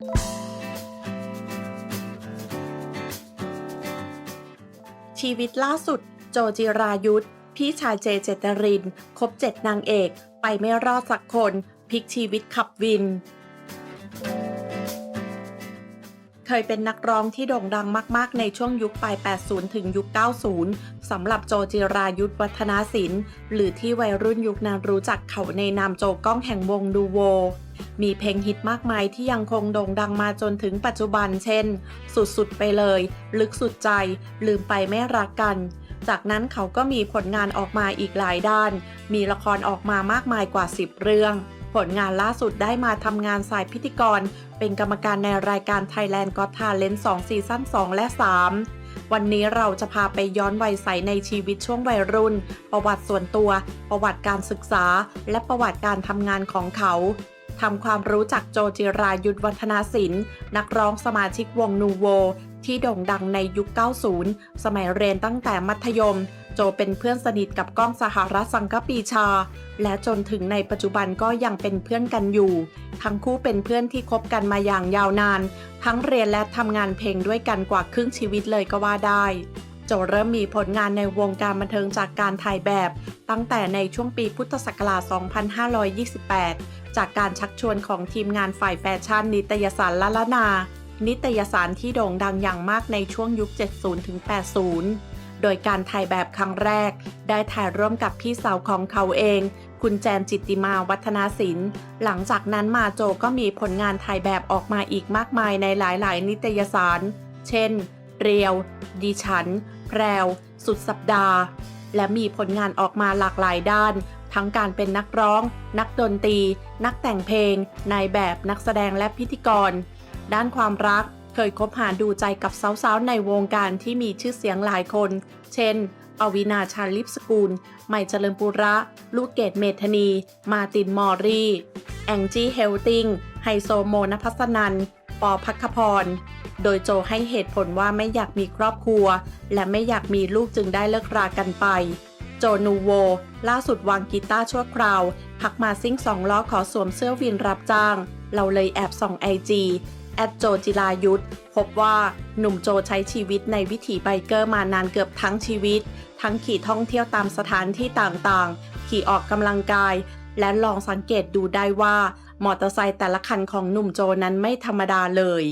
ชีวิตล่าสุด โจจิรายุทธพี่ชายเจเจตริน คบเจ็ดนางเอก ไปไม่รอดสักคนพลิกชีวิตขับวิน เคยเป็นนักร้องที่โด่งดังมาก ๆ ในช่วงยุคปลาย 80 ถึงยุค 90 สำหรับโจจิรายุทธวัฒนาศิลป์ หรือที่วัยรุ่นยุคนั้นรู้จักเขาในนามโจก้องแห่งวงดูโว มีเพลงฮิตมากมายที่ยังคงโด่งดังมาจนถึงปัจจุบันเช่น สุดๆไปเลย ลึกสุดใจ ลืมไปไม่รักกัน จากนั้นเขาก็มีผลงานออกมาอีกหลายด้าน มีละครออกมามากมายกว่า 10 เรื่อง ผลงานล่าสุดได้มาทำงานสายพิธีกร เป็นกรรมการในรายการ Thailand Got Talent 2ซีซั่น2และ 3วันนี้เราจะพาไปย้อนวัยใสในชีวิตช่วงวัยรุ่น ประวัติส่วนตัว ประวัติการศึกษา และประวัติการทำงานของเขา ทำความรู้จักโจจิรายุทธวัฒนาศิลป์ นักร้องสมาชิกวงนูโว ที่โด่งดังในยุค 90 สมัยเรียนตั้งแต่มัธยม โจเป็นเพื่อนสนิทกับก้องสหรัฐสังกปีชา และจนถึงในปัจจุบันก็ยังเป็นเพื่อนกันอยู่ ทั้งคู่เป็นเพื่อนที่คบกันมาอย่างยาวนาน ทั้งเรียนและทำงานเพลงด้วยกันกว่าครึ่งชีวิตเลยก็ว่าได้ โจเริ่มมีผลงานในวงการบันเทิงจากการถ่ายแบบ ตั้งแต่ในช่วงปีพุทธศักราช 2528 จากการชักชวนของทีมงานฝ่ายแฟชั่นนิตยสารละละนา นิตยสารที่โด่งดังอย่างมากในช่วงยุค 70-80 โดยการถ่ายแบบครั้งแรก ได้ถ่ายร่วมกับพี่สาวของเขาเอง คุณแจนจิตติมาวัฒนาศิลป์ หลังจากนั้นมาโจก็มีผลงานถ่ายแบบออกมาอีกมากมายในหลายๆ นิตยสาร เช่น เรียว ดิฉัน พรว สุดสัปดาห์ และมีผลงานออกมาหลากหลายด้าน ทั้งการเป็นนักร้อง นักดนตรี นักแต่งเพลง นายแบบนักแสดงและพิธีกร ด้านความรักเคยคบหาดูใจกับสาวๆ ในวงการที่มีชื่อเสียงหลายคน เช่นปวินาชาลิปสกุล ใหม่เจริญปุระ ลูกเกดเมธนี มาตินมอรีแองจี้เฮลติง ไฮโซโมนพัสนัน ปอพักพร โดยโจให้เหตุผลว่าไม่อยากมีครอบครัว และไม่อยากมีลูกจึงได้เลิกรากันไป โจนูโว ล่าสุดวางกีตาร์ชั่วคราว พักมาซิ่งสองล้อขอสวมเสื้อวินรับจ้าง เราเลยแอบส่องไอจีแอดโจจิรายุทธพบว่าหนุ่มโจใช้ชีวิตในวิถีไบเกอร์มานานเกือบทั้งชีวิต ทั้งขี่ท่องเที่ยวตามสถานที่ต่างๆ ขี่ออกกำลังกาย และลองสังเกตดูได้ว่ามอเตอร์ไซค์แต่ละคันของหนุ่มโจนั้นไม่ธรรมดาเลย